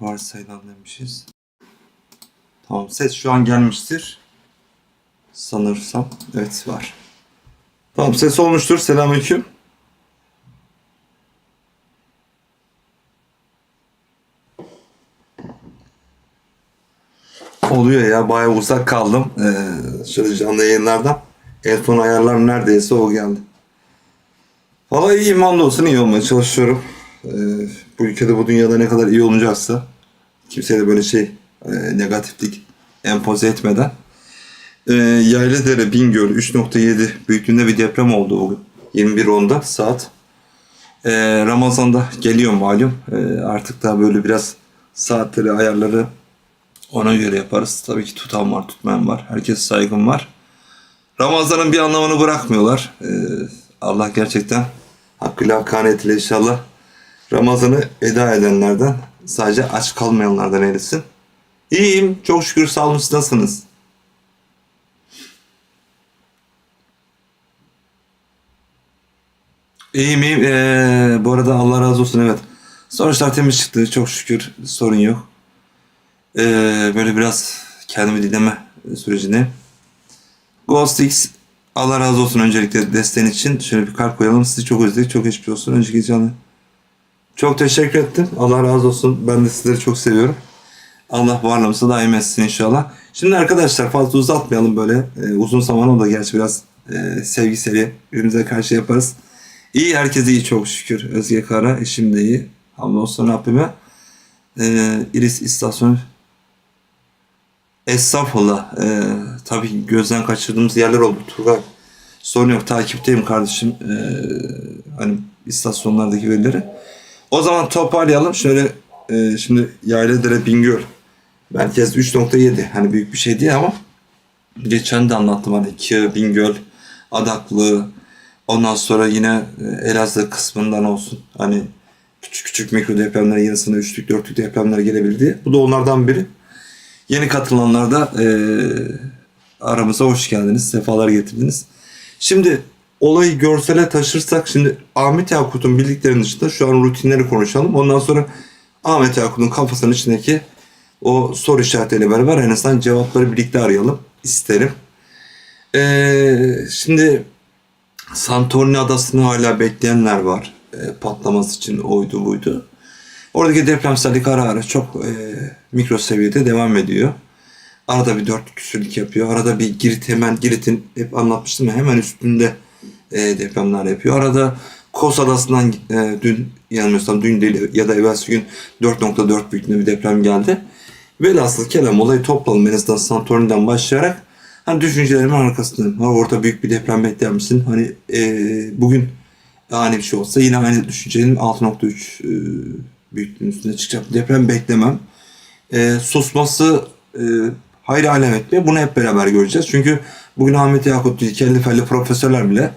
Varsayılan demişiz. Tamam ses şu an gelmiştir. Sanırsam. Evet var. Tamam ses olmuştur. Selamünaleyküm. Oluyor ya bayağı uzak kaldım. Ee, şöyle canlı yayınlardan. En son ayarlar neredeyse o geldi. Valla iyiyim hamdolsun iyi olmaya çalışıyorum. Ee, bu ülkede bu dünyada ne kadar iyi olunacaksa kimseye de böyle şey e, negatiflik empoze etmeden. Ee, Yayladere, Bingöl 3.7 büyüklüğünde bir deprem oldu bugün. 21.10'da saat. Ee, Ramazan'da geliyor malum. Ee, artık daha böyle biraz saatleri, ayarları ona göre yaparız. Tabii ki tutan var, tutmayan var. Herkes saygın var. Ramazan'ın bir anlamını bırakmıyorlar. Ee, Allah gerçekten hakkıyla hakkaniyetiyle inşallah Ramazan'ı eda edenlerden sadece aç kalmayanlardan eylesin. İyiyim. Çok şükür sağ olun. Nasılsınız? İyiyim iyiyim. Ee, bu arada Allah razı olsun evet. Sonuçlar temiz çıktı. Çok şükür sorun yok. Ee, böyle biraz kendimi dinleme sürecine. Ghost X Allah razı olsun öncelikle desteğin için. Şöyle bir kalp koyalım. Sizi çok özledik. Çok geçmiş olsun. Önceki canlı. Çok teşekkür ettim. Allah razı olsun. Ben de sizleri çok seviyorum. Allah varlığımızı daim etsin inşallah. Şimdi arkadaşlar fazla uzatmayalım böyle. Ee, uzun zaman oldu gerçi biraz e, sevgiseli birbirimize karşı yaparız. İyi herkes iyi çok şükür. Özge Kara eşim de iyi. Hamdolsun Rabbime. Ee, İris istasyonu Estağfurullah. Ee, tabii gözden kaçırdığımız yerler oldu Turgay. Sorun yok. Takipteyim kardeşim. Ee, hani istasyonlardaki verileri. O zaman toparlayalım. Şöyle e, şimdi Yayladere Bingöl. Merkez 3.7. Hani büyük bir şey değil ama geçen de anlattım hani Kı, Bingöl, Adaklı, ondan sonra yine e, Elazığ kısmından olsun. Hani küçük küçük mikro depremler yarısına üçlük dörtlük depremler gelebilir diye. Bu da onlardan biri. Yeni katılanlar da e, aramıza hoş geldiniz. Sefalar getirdiniz. Şimdi olayı görsele taşırsak şimdi Ahmet Yakut'un bildiklerinin dışında şu an rutinleri konuşalım. Ondan sonra Ahmet Yakut'un kafasının içindeki o soru işaretleriyle beraber en azından cevapları birlikte arayalım isterim. E, şimdi Santorini adasını hala bekleyenler var. E, patlaması için oydu buydu. Oradaki depremsellik ara ara çok e, mikro seviyede devam ediyor. Arada bir dört küsürlük yapıyor. Arada bir Girit hemen Girit'in hep anlatmıştım ya hemen üstünde e, depremler yapıyor. Arada Kos Adası'ndan e, dün yanılmıyorsam dün değil ya da evvelsi gün 4.4 büyüklüğünde bir deprem geldi. Velhasıl kelam olayı toplayalım en azından Santorini'den başlayarak. Hani düşüncelerimin arkasındayım. Ha, orada büyük bir deprem bekler misin? Hani e, bugün ani bir şey olsa yine aynı düşüncenin 6.3 e, büyüklüğün üstünde çıkacak bir deprem beklemem. E, susması e, hayır alamet mi? Bunu hep beraber göreceğiz. Çünkü bugün Ahmet Yakut değil, kelli felli profesörler bile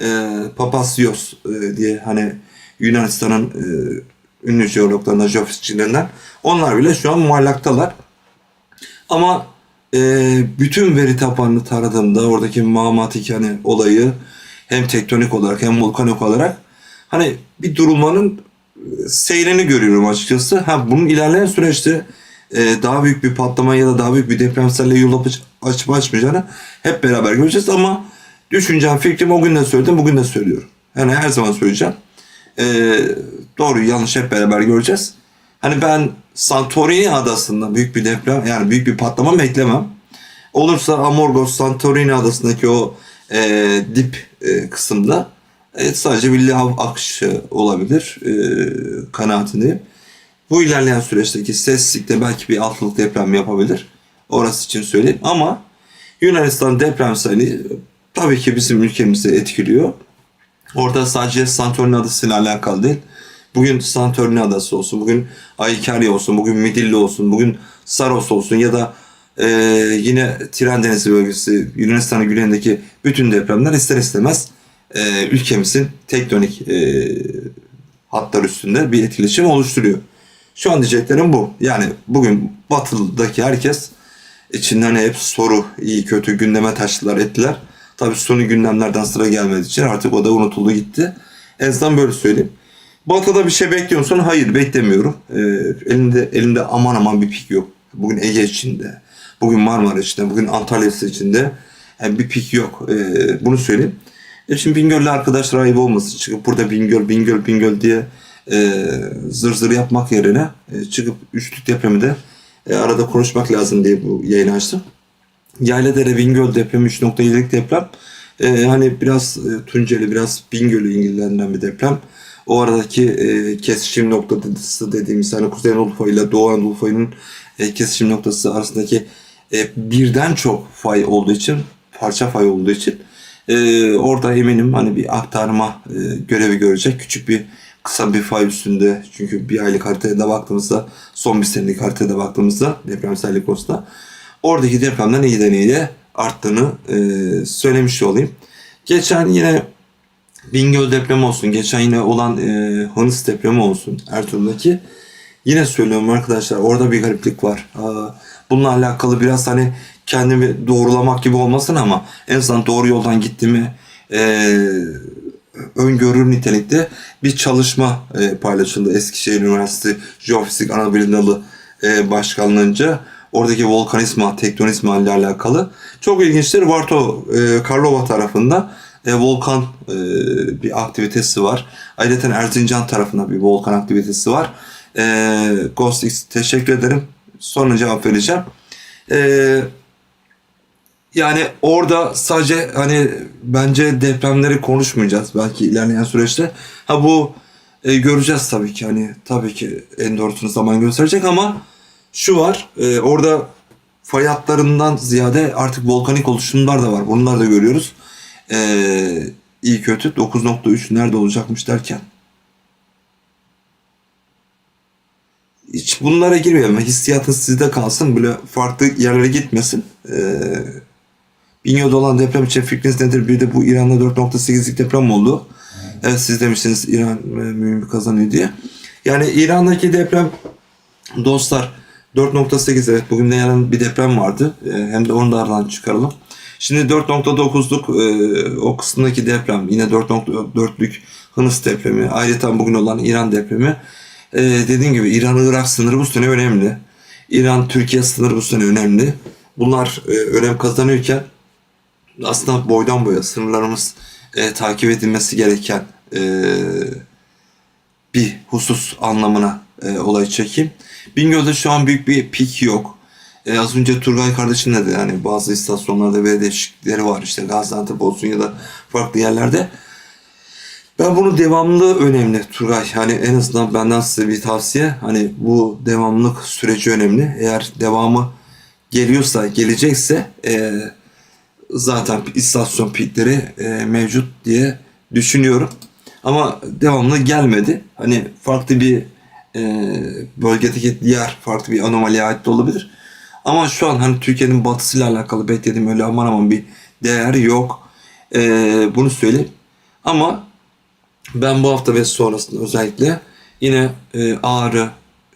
e, Papasios e, diye hani Yunanistan'ın e, ünlü jeologlarından, jeofizikçilerinden onlar bile şu an muallaktalar. Ama e, bütün veri tabanını taradığımda oradaki mağmatik hani olayı hem tektonik olarak hem volkanik olarak hani bir durulmanın seyrini görüyorum açıkçası. Ha bunun ilerleyen süreçte e, daha büyük bir patlama ya da daha büyük bir depremselliğe yol aç- açıp açmayacağını hep beraber göreceğiz ama düşüncem, fikrim o gün de söyledim, bugün de söylüyorum. Yani her zaman söyleyeceğim. E, doğru yanlış hep beraber göreceğiz. Hani ben Santorini adasında büyük bir deprem yani büyük bir patlama beklemem. Olursa Amorgos Santorini adasındaki o e, dip e, kısımda e, sadece bir lav akışı olabilir e, kanaatindeyim. Bu ilerleyen süreçteki sessizlikte belki bir altılık deprem yapabilir. Orası için söyleyeyim ama Yunanistan depremseli tabii ki bizim ülkemizi etkiliyor. Orada sadece Santorini adasıyla alakalı değil. Bugün Santorini adası olsun, bugün Aikarya olsun, bugün Midilli olsun, bugün Saros olsun ya da e, yine Tiran Denizi bölgesi, Yunanistan'ın güneyindeki bütün depremler ister istemez e, ülkemizin tektonik e, hatlar üstünde bir etkileşim oluşturuyor. Şu an diyeceklerim bu. Yani bugün batıdaki herkes içinden hep soru, iyi kötü gündeme taştılar ettiler. Tabii sonu gündemlerden sıra gelmediği için artık o da unutuldu gitti. En azından böyle söyleyeyim. Batı'da bir şey bekliyor musun? Hayır beklemiyorum. Ee, elinde elimde aman aman bir pik yok. Bugün Ege içinde, bugün Marmara içinde, bugün Antalya içinde yani bir pik yok. Ee, bunu söyleyeyim. E şimdi Bingöl'le arkadaşlar ayıp olmasın. Çıkıp burada Bingöl, Bingöl, Bingöl diye e, zır zır yapmak yerine e, çıkıp üçlük depremi de e, arada konuşmak lazım diye bu yayını açtım. Yayladere Bingöl depremi 3.7'lik deprem. E, hani biraz e, Tunceli, biraz Bingöl'ü ilgilendiren bir deprem. O aradaki e, kesişim noktası dediğimiz hani Kuzey Anadolu Fayı ile Doğu Anadolu Fayı'nın e, kesişim noktası arasındaki e, birden çok fay olduğu için, parça fay olduğu için e, orada eminim hani bir aktarma e, görevi görecek. Küçük bir kısa bir fay üstünde çünkü bir aylık haritaya da baktığımızda son bir senelik haritaya da baktığımızda depremsellik konusunda oradaki depremden iyiden iyiye arttığını e, söylemiş olayım. Geçen yine Bingöl depremi olsun, geçen yine olan e, Hanıs depremi olsun Ertuğrul'daki. Yine söylüyorum arkadaşlar orada bir gariplik var. Bununla alakalı biraz hani kendimi doğrulamak gibi olmasın ama en azından doğru yoldan gittiğimi e, öngörür nitelikte bir çalışma e, paylaşıldı. Eskişehir Üniversitesi Jeofizik Anabilim Dalı e, Başkanlığınca oradaki volkanizma, tektonizma ile alakalı. Çok ilginçtir. Varto e, Karlova tarafında e, volkan e, bir aktivitesi var. Ayrıca Erzincan tarafında bir volkan aktivitesi var. E, Ghost X teşekkür ederim. Sonra cevap vereceğim. E, yani orada sadece hani bence depremleri konuşmayacağız belki ilerleyen süreçte. Ha bu e, göreceğiz tabii ki hani tabii ki en doğrusunu zaman gösterecek ama şu var e, orada fay hatlarından ziyade artık volkanik oluşumlar da var. Bunları da görüyoruz. E, iyi kötü 9.3 nerede olacakmış derken. Hiç bunlara girmeyelim. Hissiyatın sizde kalsın. Böyle farklı yerlere gitmesin. Ee, Bingöl'de olan deprem için fikriniz nedir? Bir de bu İran'da 4.8'lik deprem oldu. Evet siz demiştiniz İran e, mühim kazanıyor diye. Yani İran'daki deprem dostlar 4.8 evet bugün de yarın bir deprem vardı. E, hem de onu da aradan çıkaralım. Şimdi 4.9'luk e, o kısımdaki deprem yine 4.4'lük Hınıs depremi ayrıca bugün olan İran depremi e, dediğim gibi İran-Irak sınırı bu sene önemli. İran-Türkiye sınırı bu sene önemli. Bunlar e, önem kazanıyorken aslında boydan boya sınırlarımız e, takip edilmesi gereken e, bir husus anlamına e, olay çekeyim. Bingöl'de şu an büyük bir pik yok. E, az önce Turgay kardeşim dedi yani bazı istasyonlarda böyle değişiklikleri var işte Gaziantep olsun ya da farklı yerlerde. Ben bunu devamlı önemli Turgay. Hani en azından benden size bir tavsiye. Hani bu devamlılık süreci önemli. Eğer devamı geliyorsa, gelecekse e, zaten istasyon pikleri e, mevcut diye düşünüyorum. Ama devamlı gelmedi. Hani farklı bir e, bölgedeki diğer farklı bir anomaliye ait de olabilir. Ama şu an hani Türkiye'nin batısıyla alakalı beklediğim öyle aman aman bir değer yok. E, bunu söyleyeyim. Ama ben bu hafta ve sonrasında özellikle yine e, Ağrı,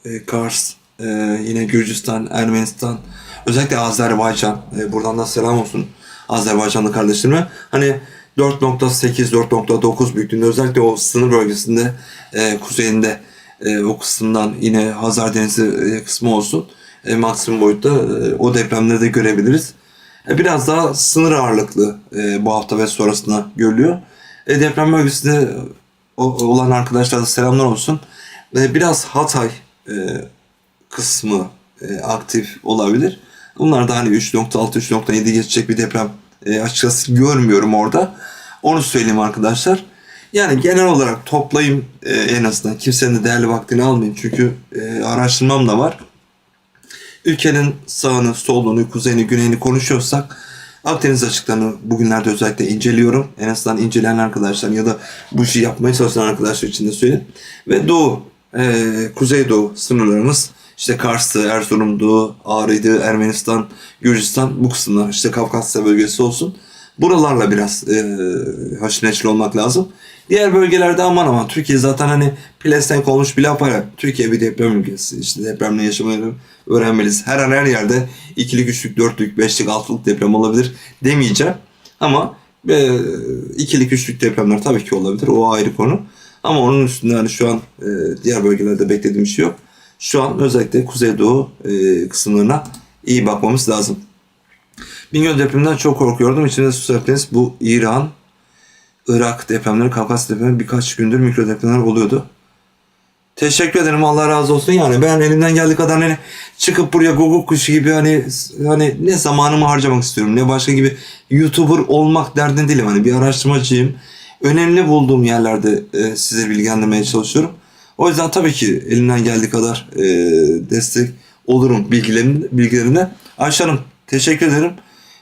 e, Kars, e, yine Gürcistan, Ermenistan, özellikle Azerbaycan, e, buradan da selam olsun Azerbaycanlı kardeşlerime. Hani 4.8, 4.9 büyüklüğünde özellikle o sınır bölgesinde e, kuzeyinde e, o kısımdan yine Hazar Denizi e, kısmı olsun e, maksimum boyutta e, o depremleri de görebiliriz. E, biraz daha sınır ağırlıklı e, bu hafta ve sonrasında görülüyor. E, deprem bölgesinde o- olan arkadaşlara da selamlar olsun. E, biraz Hatay e, kısmı e, aktif olabilir. Bunlar da hani 3.6 3.7 geçecek bir deprem e, açıkçası görmüyorum orada. Onu söyleyeyim arkadaşlar. Yani genel olarak toplayayım e, en azından. Kimsenin de değerli vaktini almayın. Çünkü e, araştırmam da var. Ülkenin sağını, solunu, kuzeyini, güneyini konuşuyorsak Akdeniz açıklarını bugünlerde özellikle inceliyorum. En azından inceleyen arkadaşlar ya da bu işi yapmaya çalışan arkadaşlar için de söyleyeyim. Ve Doğu, e, Kuzeydoğu sınırlarımız işte Kars'tı, Erzurum'du, Ağrı'ydı, Ermenistan, Gürcistan bu kısımlar işte Kafkasya bölgesi olsun. Buralarla biraz e, haşır olmak lazım. Diğer bölgelerde aman aman Türkiye zaten hani pelesenk olmuş bir laf var. Türkiye bir deprem ülkesi. İşte depremle yaşamayı öğrenmeliyiz. Her an her yerde ikilik, üçlük, dörtlük, beşlik, altılık deprem olabilir demeyeceğim. Ama e, ikilik, üçlük depremler tabii ki olabilir. O ayrı konu. Ama onun üstünde hani şu an e, diğer bölgelerde beklediğim şey yok. Şu an özellikle Kuzeydoğu e, kısımlarına iyi bakmamız lazım. Bingöl depreminden çok korkuyordum. İçinde su serpiniz bu İran, Irak depremleri, Kafkasya depremleri birkaç gündür mikro depremler oluyordu. Teşekkür ederim Allah razı olsun yani ben elimden geldiği kadar hani çıkıp buraya Google kuşu gibi hani hani ne zamanımı harcamak istiyorum ne başka gibi YouTuber olmak derdinde değilim hani bir araştırmacıyım. Önemli bulduğum yerlerde e, size bilgilendirmeye çalışıyorum. O yüzden tabii ki elimden geldiği kadar e, destek olurum bilgilerin, bilgilerine. Ayşe Hanım teşekkür ederim.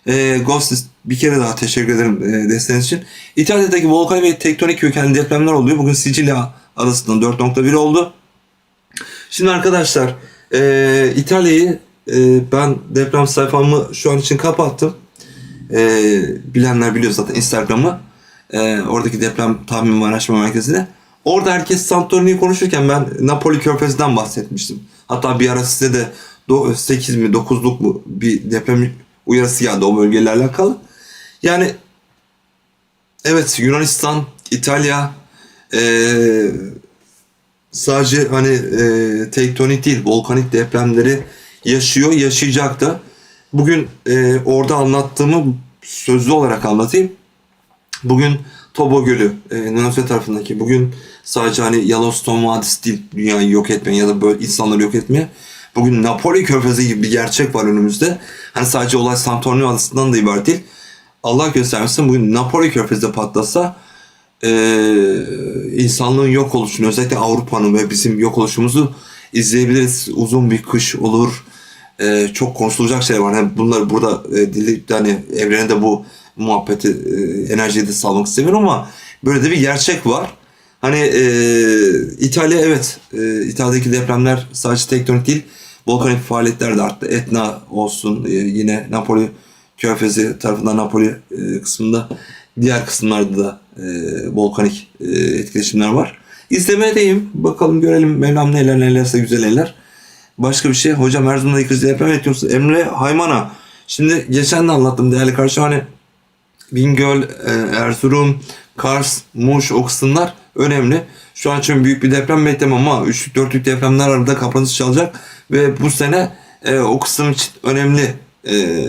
E, Ghost bir kere daha teşekkür ederim e, desteğiniz için. İtalya'daki volkan ve tektonik kökenli depremler oluyor. Bugün Sicilya arasında 4.1 oldu. Şimdi arkadaşlar e, İtalya'yı e, ben deprem sayfamı şu an için kapattım. E, bilenler biliyor zaten Instagram'ı. E, oradaki deprem tahmin ve araştırma merkezine. Orada herkes Santorini'yi konuşurken ben Napoli Körfezi'den bahsetmiştim. Hatta bir ara size de 8 mi 9'luk mu bir deprem uyarısı geldi o bölgeyle alakalı. Yani evet Yunanistan, İtalya ee, sadece hani e, tektonik değil volkanik depremleri yaşıyor, yaşayacak da. Bugün e, orada anlattığımı sözlü olarak anlatayım. Bugün Tobo Gölü, e, Nunasya tarafındaki bugün sadece hani Yellowstone Vadisi değil dünyayı yok etmeye ya da böyle insanları yok etmeye. Bugün Napoli Körfezi gibi bir gerçek var önümüzde. Hani sadece olay Santorini Vadisi'nden de ibaret değil. Allah göstermesin bugün Napoli Körfezi patlasa e, insanlığın yok oluşunu özellikle Avrupa'nın ve bizim yok oluşumuzu izleyebiliriz. Uzun bir kış olur. E, çok konuşulacak şey var. Yani bunları burada e, dili hani evrene de bu muhabbeti e, enerjiyi de salmak istemiyorum ama böyle de bir gerçek var. Hani e, İtalya evet e, İtalya'daki depremler sadece tektonik değil volkanik faaliyetler de arttı. Etna olsun e, yine Napoli Körfezi tarafından Napoli e, kısmında diğer kısımlarda da e, volkanik e, etkileşimler var. İzlemedeyim. Bakalım görelim Mevlam neler nelerse güzel eller. Başka bir şey. Hocam Erzurum'da yıkıcı deprem ediyorsun. Emre Haymana. Şimdi geçen de anlattım değerli kardeşim. Hani Bingöl, Erzurum, Kars, Muş o kısımlar önemli. Şu an için büyük bir deprem beklemem ama 3'lük 4'lük depremler arada kapanış çalacak. Ve bu sene e, o kısım için önemli e,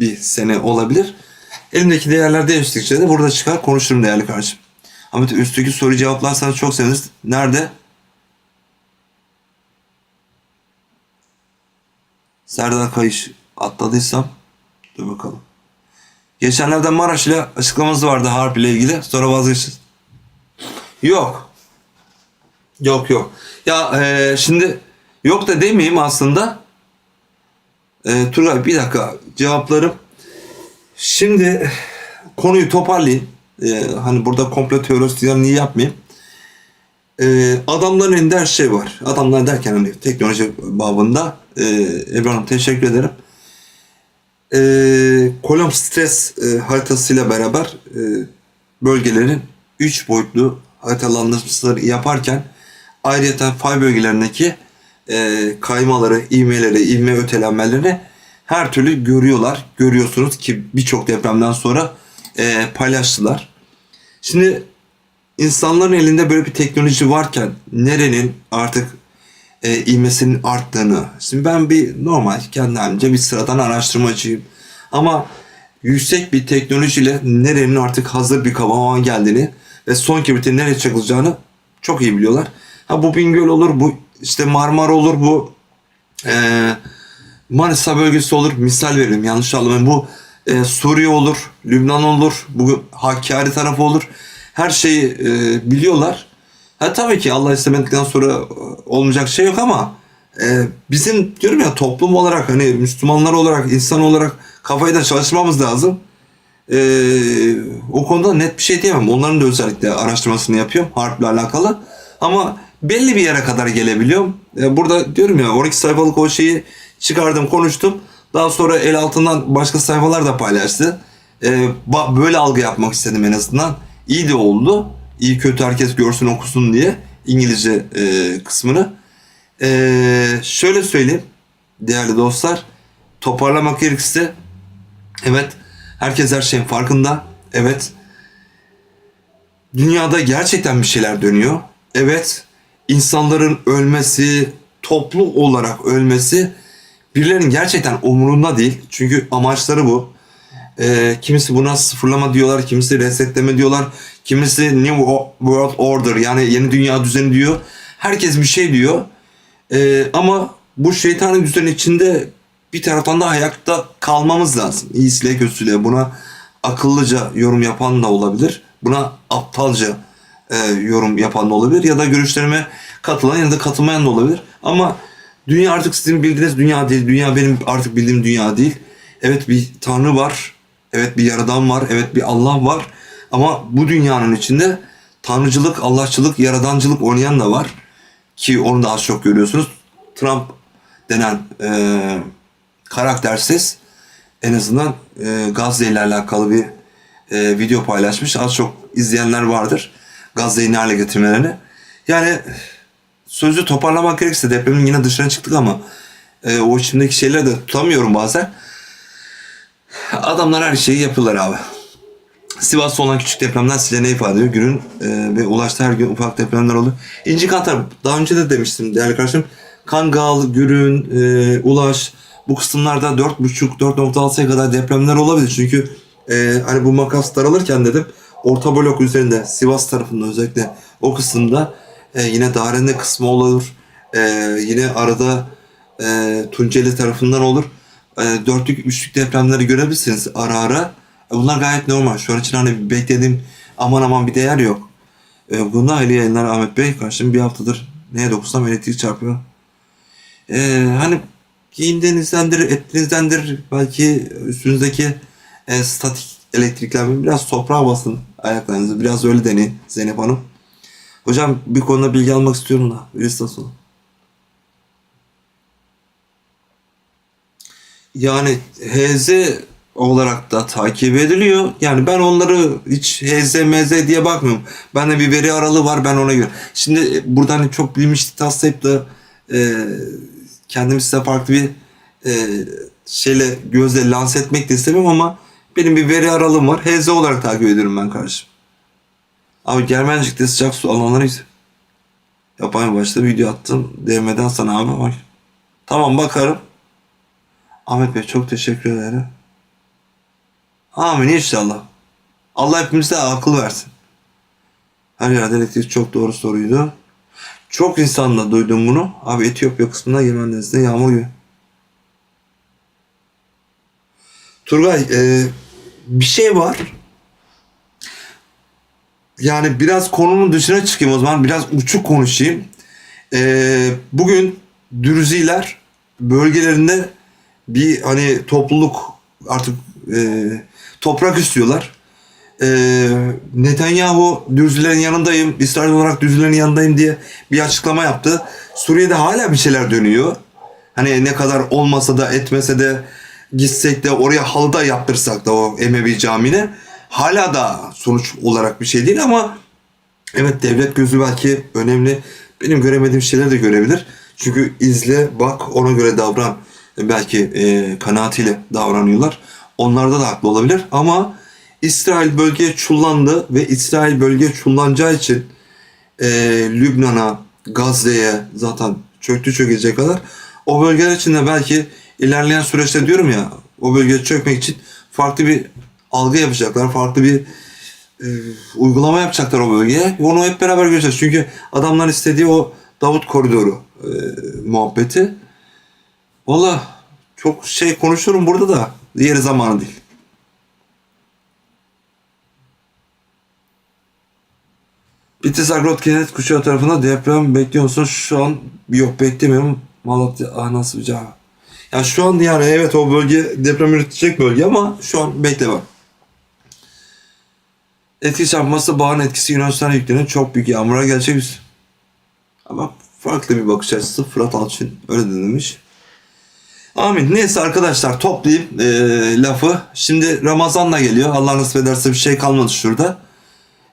bir sene olabilir. Elimdeki değerler değiştikçe de burada çıkar konuşurum değerli kardeşim. Ahmet üstteki soruyu cevaplarsanız çok seviniriz. Nerede? Serdar Kayış atladıysam dur bakalım. Geçenlerde Maraş ile açıklaması vardı harp ile ilgili. Sonra vazgeçti. Yok. Yok yok. Ya e, şimdi yok da demeyeyim aslında. E, Turgay bir dakika cevaplarım. Şimdi konuyu toparlayayım. Ee, hani burada komplo teorisi niye yapmayayım? Ee, adamların elinde her şey var. Adamlar derken hani teknoloji babında e, Ebru Hanım teşekkür ederim. Ee, kolom stres e, haritasıyla beraber e, bölgelerin 3 boyutlu haritalandırmaları yaparken ayrıca fay bölgelerindeki e, kaymaları, ivmeleri, ivme ötelenmelerini her türlü görüyorlar. Görüyorsunuz ki birçok depremden sonra e, paylaştılar. Şimdi insanların elinde böyle bir teknoloji varken nerenin artık e, ivmesinin arttığını. Şimdi ben bir normal kendi halimce bir sıradan araştırmacıyım. Ama yüksek bir teknolojiyle nerenin artık hazır bir kavama geldiğini ve son kibritin nereye çakılacağını çok iyi biliyorlar. Ha bu Bingöl olur, bu işte Marmara olur, bu eee Manisa bölgesi olur. Misal veririm yanlış anlamayın. Bu e, Suriye olur, Lübnan olur, bu Hakkari tarafı olur. Her şeyi e, biliyorlar. Ha tabii ki Allah istemedikten sonra e, olmayacak şey yok ama e, bizim diyorum ya toplum olarak hani Müslümanlar olarak, insan olarak kafayı da çalışmamız lazım. E, o konuda net bir şey diyemem. Onların da özellikle araştırmasını yapıyorum harple alakalı. Ama belli bir yere kadar gelebiliyorum. E, burada diyorum ya 12 sayfalık o şeyi çıkardım konuştum. Daha sonra el altından başka sayfalar da paylaştı. Ee, böyle algı yapmak istedim en azından. İyi de oldu. İyi kötü herkes görsün okusun diye İngilizce e, kısmını. Ee, şöyle söyleyeyim değerli dostlar. Toparlamak gerekirse evet herkes her şeyin farkında. Evet dünyada gerçekten bir şeyler dönüyor. Evet, insanların ölmesi, toplu olarak ölmesi birilerinin gerçekten umurunda değil. Çünkü amaçları bu. Ee, kimisi buna sıfırlama diyorlar, kimisi resetleme diyorlar, kimisi New World Order yani yeni dünya düzeni diyor. Herkes bir şey diyor. Ee, ama bu şeytanın düzeni içinde bir taraftan da ayakta kalmamız lazım. İyisiyle kötüsüyle buna akıllıca yorum yapan da olabilir. Buna aptalca e, yorum yapan da olabilir. Ya da görüşlerime katılan ya da katılmayan da olabilir. Ama dünya artık sizin bildiğiniz dünya değil. Dünya benim artık bildiğim dünya değil. Evet bir tanrı var. Evet bir yaradan var. Evet bir Allah var. Ama bu dünyanın içinde tanrıcılık, Allahçılık, yaradancılık oynayan da var. Ki onu da az çok görüyorsunuz. Trump denen e, karaktersiz en azından e, Gazze ile alakalı bir e, video paylaşmış. Az çok izleyenler vardır. Gazze'yi ne getirmelerini. Yani sözü toparlamak gerekirse depremin yine dışına çıktık ama e, o içimdeki şeyleri de tutamıyorum bazen. Adamlar her şeyi yapıyorlar abi. Sivas'ta olan küçük depremden size ne ifade ediyor? Günün e, ve ulaştı her gün ufak depremler oldu. İnci Kantar daha önce de demiştim değerli arkadaşım. Kangal, Gürün, e, Ulaş bu kısımlarda 4.5-4.6'ya kadar depremler olabilir. Çünkü e, hani bu makas daralırken dedim orta blok üzerinde Sivas tarafında özellikle o kısımda e, yine Darende kısmı olur. E, yine arada e, Tunceli tarafından olur. E, dörtlük, üçlük depremleri görebilirsiniz ara ara. E, bunlar gayet normal. Şu an için hani beklediğim aman aman bir değer yok. E, bunda hayırlı yayınlar Ahmet Bey. Karşım bir haftadır neye dokunsam elektrik çarpıyor. E, hani giyindiğinizdendir, ettiğinizdendir. Belki üstünüzdeki e, statik elektriklenme biraz toprağa basın ayaklarınızı. Biraz öyle deneyin Zeynep Hanım. Hocam bir konuda bilgi almak istiyorum da. Ülistas olun. Yani HZ olarak da takip ediliyor. Yani ben onları hiç HZ MZ diye bakmıyorum. Bende bir veri aralığı var ben ona göre. Şimdi buradan hani çok bilmişlik taslayıp da e, kendimi size farklı bir e, şeyle gözle lanse etmek de istemem ama benim bir veri aralığım var. HZ olarak takip ediyorum ben kardeşim. Abi Germencik'te sıcak su alanlarıyız. Yapay başta video attım. DM'den sana abi bak. Tamam bakarım. Ahmet Bey çok teşekkür ederim. Amin inşallah. Allah hepimize akıl versin. Her yerde elektrik çok doğru soruydu. Çok insanla duydum bunu. Abi Etiyopya kısmında Yemen denizinde yağmur gibi. Turgay e, bir şey var. Yani biraz konunun dışına çıkayım o zaman. Biraz uçuk konuşayım. E, bugün Dürziler bölgelerinde bir hani topluluk artık e, toprak istiyorlar. E, Netanyahu Dürzilerin yanındayım, İsrail olarak Dürzilerin yanındayım diye bir açıklama yaptı. Suriye'de hala bir şeyler dönüyor. Hani ne kadar olmasa da etmese de gitsek de oraya halı da yaptırsak da o Emevi Camii'ne hala da sonuç olarak bir şey değil ama evet devlet gözü belki önemli. Benim göremediğim şeyleri de görebilir. Çünkü izle, bak, ona göre davran. Belki e, kanaatiyle davranıyorlar. Onlarda da haklı olabilir ama İsrail bölgeye çullandı ve İsrail bölgeye çullanacağı için e, Lübnan'a, Gazze'ye zaten çöktü çökecek kadar o bölgeler için de belki ilerleyen süreçte diyorum ya o bölgeye çökmek için farklı bir algı yapacaklar. Farklı bir e, uygulama yapacaklar o bölgeye. Onu hep beraber göreceğiz. Çünkü adamlar istediği o Davut koridoru e, muhabbeti. Valla çok şey konuşurum burada da yeri zamanı değil. Bitlis Agrot Kenet Kuşağı tarafında deprem bekliyor musun? Şu an yok beklemiyorum. Malatya ah nasıl bir cevap. Ya şu an yani evet o bölge deprem üretecek bölge ama şu an bekleme. Etki çarpması bağın etkisi Yunanistan'a yüklenen çok büyük yağmura gelecek. Ama farklı bir bakış açısı Fırat Alçın öyle demiş. Amin. Neyse arkadaşlar toplayayım e, lafı. Şimdi Ramazan'la geliyor. Allah nasip ederse bir şey kalmadı şurada.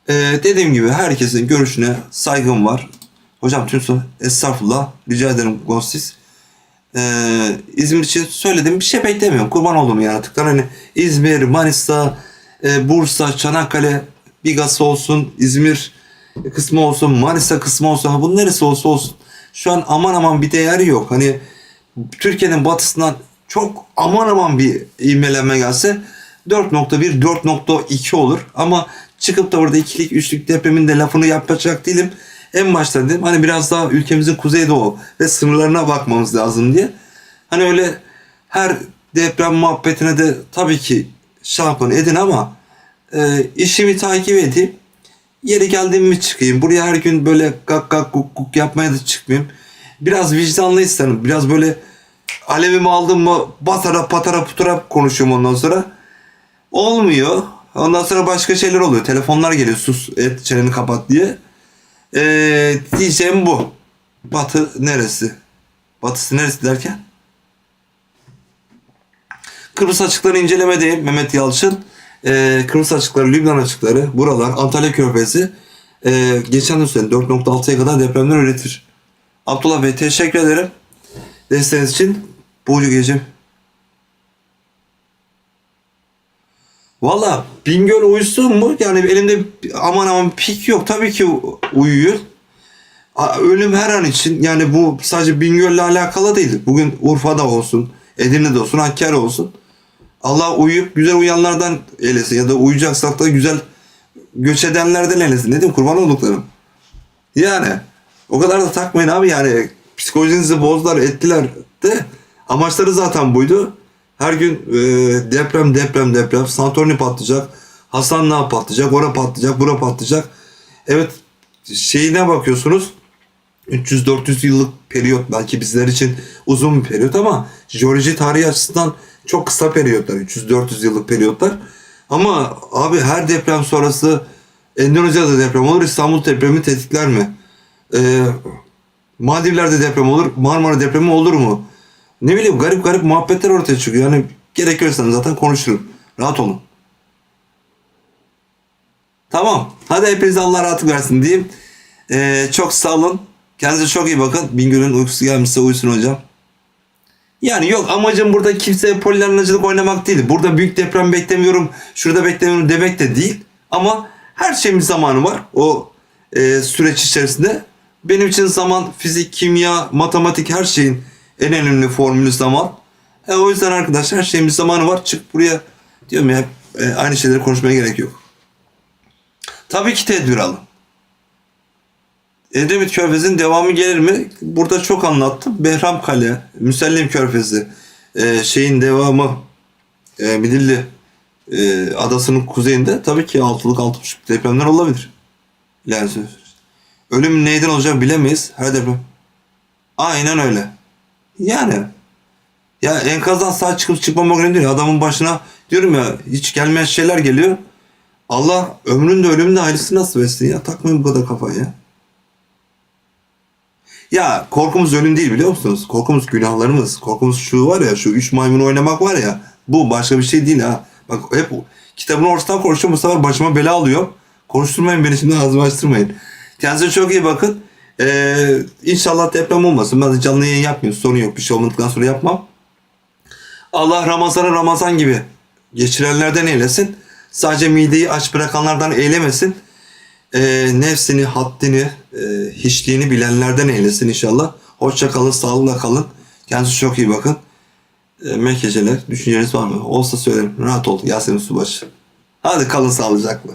E, dediğim gibi herkesin görüşüne saygım var. Hocam tüm estağfurullah rica ederim Ghostis. Ee, İzmir için söyledim bir şey beklemiyorum. Kurban olduğum yaratıklar. Hani İzmir, Manisa, e, Bursa, Çanakkale Bigas'ı olsun, İzmir kısmı olsun, Manisa kısmı olsun, ha bunun neresi olsa olsun. Şu an aman aman bir değer yok. Hani Türkiye'nin batısından çok aman aman bir ivmelenme gelse 4.1, 4.2 olur. Ama çıkıp da orada ikilik, üçlük depremin de lafını yapacak değilim. En başta dedim hani biraz daha ülkemizin kuzeydoğu ve sınırlarına bakmamız lazım diye. Hani öyle her deprem muhabbetine de tabii ki şampiyon edin ama e, işimi takip edeyim. Yeri geldiğim mi çıkayım. Buraya her gün böyle gak gak guk guk yapmaya da çıkmayayım. Biraz vicdanlı isterim. Biraz böyle alevimi aldım mı batara patara putura konuşuyorum ondan sonra. Olmuyor. Ondan sonra başka şeyler oluyor. Telefonlar geliyor sus et çeneni kapat diye. Ee, diyeceğim bu. Batı neresi? Batısı neresi derken? Kıbrıs açıklarını incelemedeyim Mehmet Yalçın. Ee, Kıbrıs açıkları, Lübnan açıkları, buralar, Antalya Körfezi ee, geçen söyledim 4.6'ya kadar depremler üretir. Abdullah Bey teşekkür ederim. Desteğiniz için. Burcu Gecim. Valla Bingöl uyusun mu? Yani elimde aman aman pik yok. Tabii ki uyuyor. Ölüm her an için yani bu sadece Bingöl'le alakalı değil. Bugün Urfa'da olsun, Edirne'de olsun, Hakkari olsun. Allah uyuyup güzel uyanlardan eylesin ya da uyuyacaksak da güzel göç edenlerden eylesin. Ne diyeyim kurban olduklarım. Yani o kadar da takmayın abi yani psikolojinizi bozdular ettiler de amaçları zaten buydu. Her gün e, deprem deprem deprem Santorini patlayacak. Hasanlığa patlayacak. Ora patlayacak. Bura patlayacak. Evet şeyine bakıyorsunuz 300-400 yıllık periyot belki bizler için uzun bir periyot ama jeoloji tarihi açısından çok kısa periyotlar 300-400 yıllık periyotlar. Ama abi her deprem sonrası Endonezya'da deprem olur İstanbul depremi tetikler mi? Ee, Maldivler'de deprem olur Marmara depremi olur mu? Ne bileyim garip garip muhabbetler ortaya çıkıyor. Yani gerekirse zaten konuşurum. Rahat olun. Tamam. Hadi hepinize Allah rahatlık versin diyeyim. Ee, çok sağ olun. Kendinize çok iyi bakın. Bingöl'ün uykusu gelmişse uyusun hocam. Yani yok amacım burada kimseye polilarnacılık oynamak değil. Burada büyük deprem beklemiyorum, şurada beklemiyorum demek de değil. Ama her şeyin bir zamanı var o e, süreç içerisinde. Benim için zaman fizik, kimya, matematik her şeyin en önemli formülü zaman. E, o yüzden arkadaşlar her şeyin bir zamanı var. Çık buraya diyorum ya e, aynı şeyleri konuşmaya gerek yok. Tabii ki tedbir alın. Edremit Körfezi'nin devamı gelir mi? Burada çok anlattım. Behram Kale, Müsellim Körfezi, e, şeyin devamı e, Midilli e, adasının kuzeyinde tabii ki 6'lık 6.5 depremler olabilir. Yani ölüm neyden olacak bilemeyiz. Her deprem. Aynen öyle. Yani ya enkazdan sağ çıkıp çıkmamak önemli değil. Adamın başına diyorum ya hiç gelmeyen şeyler geliyor. Allah ömründe ölümünde ayrısı nasıl etsin ya. Takmayın bu kadar kafayı ya. Ya korkumuz ölüm değil biliyor musunuz? Korkumuz günahlarımız. Korkumuz şu var ya şu üç maymun oynamak var ya. Bu başka bir şey değil ha. Bak hep kitabın ortadan konuşuyorum bu sefer başıma bela alıyor. Konuşturmayın beni şimdi ağzımı açtırmayın. Kendinize çok iyi bakın. Ee, inşallah deprem olmasın. Ben de canlı yayın yapmıyorum. Sorun yok. Bir şey olmadıktan sonra yapmam. Allah Ramazan'ı Ramazan gibi geçirenlerden eylesin. Sadece mideyi aç bırakanlardan eylemesin. Ee, nefsini, haddini, e, hiçliğini bilenlerden eylesin inşallah. Hoşça kalın, sağlıkla kalın. Kendinize çok iyi bakın. E, Mekeceler, düşünceniz var mı? Olsa söylerim. Rahat ol Yasemin Subaşı. Hadi kalın sağlıcakla.